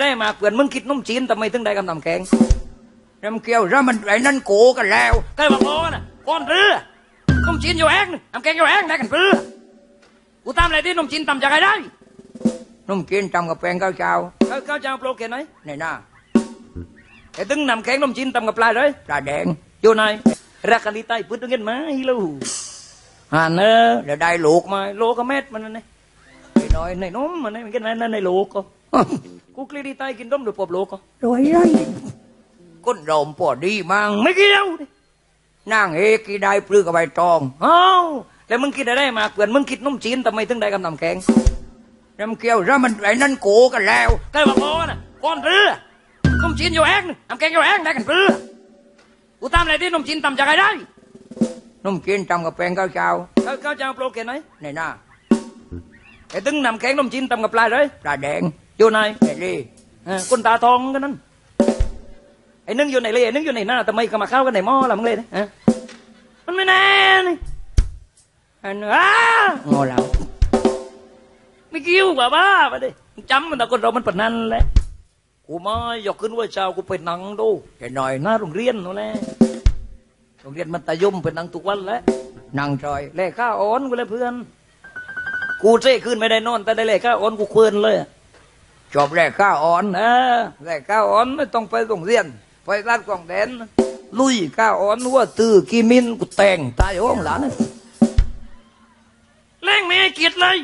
ได้มาเปื่อนมึงคิดนุ่มจีนทำไมถึงได้กำนำแข็งน้ำเกลียวแล้วมันไอ้นั่นโกกันแล้วก็บอกโอ้น่ะก้อนเรือนุ่มจีนอยู่แองน้ำแข็งอยู่แองได้กันเรือกูตามอะไรที่นุ่มจีนตำจากใครได้นุ่มจีนตำกับแป้งข้าวเจ้าข้าวข้าวเจ้าโปรเกนไหนไหนหน้าไอ้ตึงนำแข็งนุ่มจีนตำกับปลาเลยปลาแดงอยู่ไหนรักกันดีใต้พื้นตรงเงินไหมลูกอ่าเนอะเดี๋ยวได้ลูกมาลูกก็เม็ดมันนั่นไงน้อยในนมมันนี่มันกินในในโลกก็ กูกลีดีตายกินนมหรือปอบโลกก็รวยไรก้นรอมปอดีมังไม่เกี่ยวนางเอกกี่ได้ปลื้อกับใบตองเอ้าแล้วมึงคิดอะไรมาเปื่อนมึงคิดนมจีนทำไมถึงได้กำนำแข็งน้ำเกลียวแล้วมันไอ้นั่นโกกันแล้วก็บอกโอ้น่ะก้อนเรือนมจีนอยู่แองน้ำแข็งอยู่แองได้กันเรือกูตามอะไรที่นมจีนตำจากใครได้นมจีนตำกับแป้งข้าวเจ้าข้าวข้าวเจ้าโปรเกนไหนไหนหน้าไอ้ตึงนำแข็งนมจีนตำกับปลาเลยปลาแดง อยู่ไหนไอ้ลี่คนตาทองกันนั่นไอ้นึ่งอยู่ไหนเลยไอ้นึ่งอยู่ไหนหน้าทำไมก็มาเข้ากันในหม้อละมึงเลยนะฮะมันไม่แน่นี่อันอ้างอเราไม่เกี่ยวบ้าบ้าไปดิจำมันแต่คนเรามันปนนั้นแหละกูมายากขึ้นว่าเช้ากูไปนั่งดูแค่หน่อยหน้าโรงเรียนนั่นแหละโรงเรียนมัธยมไปนั่งทุกวันแล้วนั่งจอยเล่ข้าอ้อนกูเลยเพื่อน กูเจ้ขึ้นไม่ได้นอนแต่ได้เลขข้าอ่อนกูเคลื่อนเลย จบแรกข้าอ่อนเออแรกข้าอ่อนไม่ต้องไปโรงเรียน ไปร้านกล่องแดน ลุยข้าอ่อนว่าตื้อกีมินกูแต่งตายห้องหลานแรงไม่เกียรติเลย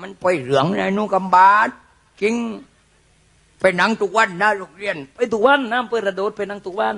มันไปเหลืองในนุ่งกำบาดจริงไปนั่งทุกวันนะโรงเรียน ไปทุกวันนะเปิดระโดดไปนั่งทุกวัน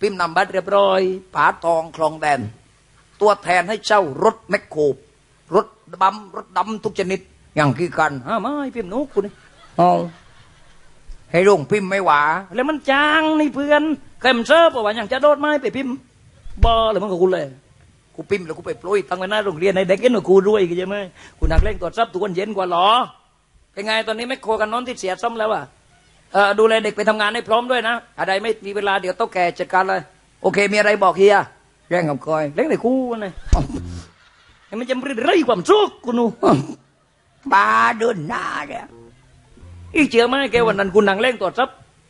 พิมพ์นำบัตรเรียบร้อยผาทองคลองแดน ตัวแทนให้เช่ารถแมคโครรถบัมรถดำทุกชนิดอย่างกี่กันฮะไม่พิมพ์นุกกูนี่ เอาให้ลงพิมพ์ไม่หวา แล้วมันจางนี่เพื่อนเคยมันเซิร์ฟว่าอย่างจะโดดไม้ไปพิมพ์บอเลยมันก็กูเลยกูพิมพ์แล้วกูไปโปรยตั้งไว้หน้าโรงเรียนในเด็กเอ็นกูด้วยกันใช่ไหมกูนักเล่นตรวจทรัพย์ทุกวันเย็นกว่าหรอเป็นไงตอนนี้ไม่โคกันน้อนที่เสียซ่อมแล้วอะเออดูแลเด็กไปทำงานให้พร้อมด้วยนะ อะไรไม่มีเวลาเดี๋ยวโต๊ะแก่จัดการเลย โอเค มีอะไรบอกเฮียแย่งกับคอยเล่นในคู่นะให้มันจะไม่ได้ความสุขกูนูบาเดินหน้าเนี่ย อีเชื่อไหมแกวันนั้นกูนั่งเล่นตัวซับ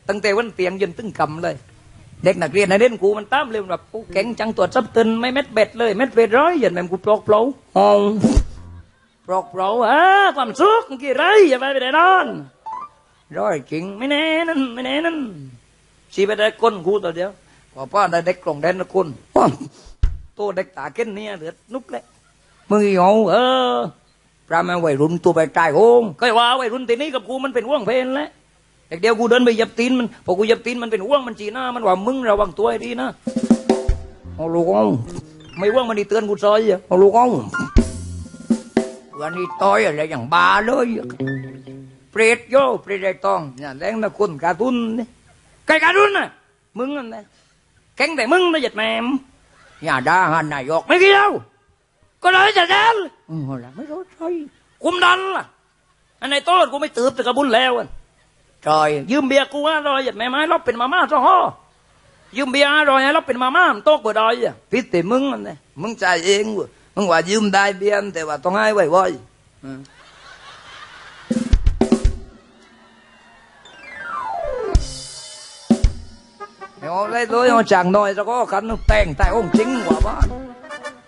ตั้งแต่วันเตียงจนตึงกำเลย เด็กนักเรียนในเล่นกูมันตามเลยแบบกูเก่งจังตัวซับตึนไม่เม็ดเบ็ดเลยเม็ดเบ็ดร้อยยันแม่งกูปลอกเปล่าห้องปลอกเปล่าอะความสุขกี่ไรอย่าไปไปไหนนอนร้อยจริงไม่แน่นั่นไม่แน่นั่นชีไปได้ก้นกูตัวเดียวพอป้าได้เด็กกล่องแดนนะคุณตัวเด็กตาเก้นเนี่ยเดือดนุกเลยมึงอีหงเออ พระแม่วัยรุ่นตัวไปตายโหงเคยว่าวัยรุ่นตีนี้กับกูมันเป็นห่วงเพลนแล้วแต่เดียวกูเดินไปเหยับตีนมันพอกูเหยับตีนมันเป็นห่วงมันจีหน้ามันว่ามึงระวังตัวให้ดีนะเอาลูกเอาไม่ห่วงมันดีเตือนกูซอยอะเอาลูกเอาวันนี้ต้อยอะไรอย่างบาเลยเปรตโยเปรตไอ้ตองเนี่ยแรงนะคุณการ์ตุนนี่ใครการ์ตุนน่ะมึงนั่นแหละแข็งแต่มึงนะหยัดแม่มอย่าด่าหันนายกไม่เกี่ยวก็ เลยจะแดนอืมละไม่รู้ใช่คุมดันล่ะอันไหนโต้นกูไม่ตืบแต่กระบุญแล้วอะจอยยืมเบียร์กูว่าอร่อยหยัดแม่ไม้รับเป็นมาม่าซะฮ่อยืมเบียร์อร่อยให้รับเป็นมาม่ามันโต๊ะบ่ดอยอะพิษแต่มึงอันนี้มึงจ่ายเองเว้ยมึงว่ายืมได้เบียร์แต่ว่าต้องให้ไว้ไว้อืมเอาเลยเลยเอา chàng nói cho có khăn nó tèn tại ông chính quả ba ai kêu nhà am rồi am bữa đói ปริตุกตี้เหยียดแมมมึงเออกูเว้นแล้วดีกว่าน้อไม้ซุกอยู่ก่อนตายร้อยว่าเอ็นแล้วนี่ว่าเอ็ดปลวกออกอยู่เอ็ดปลวกเออกูพอไปโต้เดินตอนต่างไอ้โต้เอาไปไหน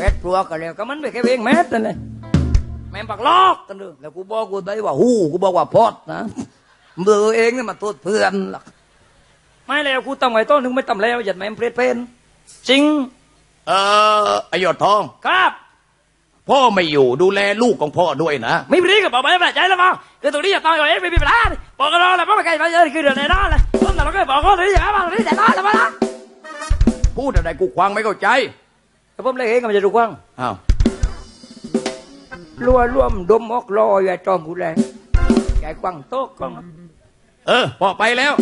เอ็ดปลวกกันแล้วก็มันไปแค่เองแมสนั่นเลยแม่งปักลอกกันเลยแล้วกูบอกกูได้ว่าหูกูบอกว่าพอดนะเบื่อเองนี่มาโทษเพื่อนหรอกไม่แล้วกูต้องไว้ต้นนึงไม่ตำแล้วอย่าแม่งเพลดเพนจริง เออไอหยดทองครับพ่อไม่อยู่ดูแลลูกของพ่อด้วยนะ ไม่รีกับบอกไม่ได้ใจแล้วมั้งคือตรงนี้อย่าต้องอย่าเอ็ไม่มีปัญหาบอกกันแล้วเพราะไม่ใครมาเยอะคือเดือนไหนนั่นเลยต้นแต่เราก็บอกเขาตรงนี้อย่ามาตรงนี้แต่นั่นแล้วมั้งพูดอะไรกูควังไม่เข้าใจ แต่ผมเลยเองก็มันจะดูกว้างอ้าวรัวร่วมดมออกลอยอย่าจอมกูแรงใหญ่กว้างโต๊ะกว้างเออพ่อไปแล้ว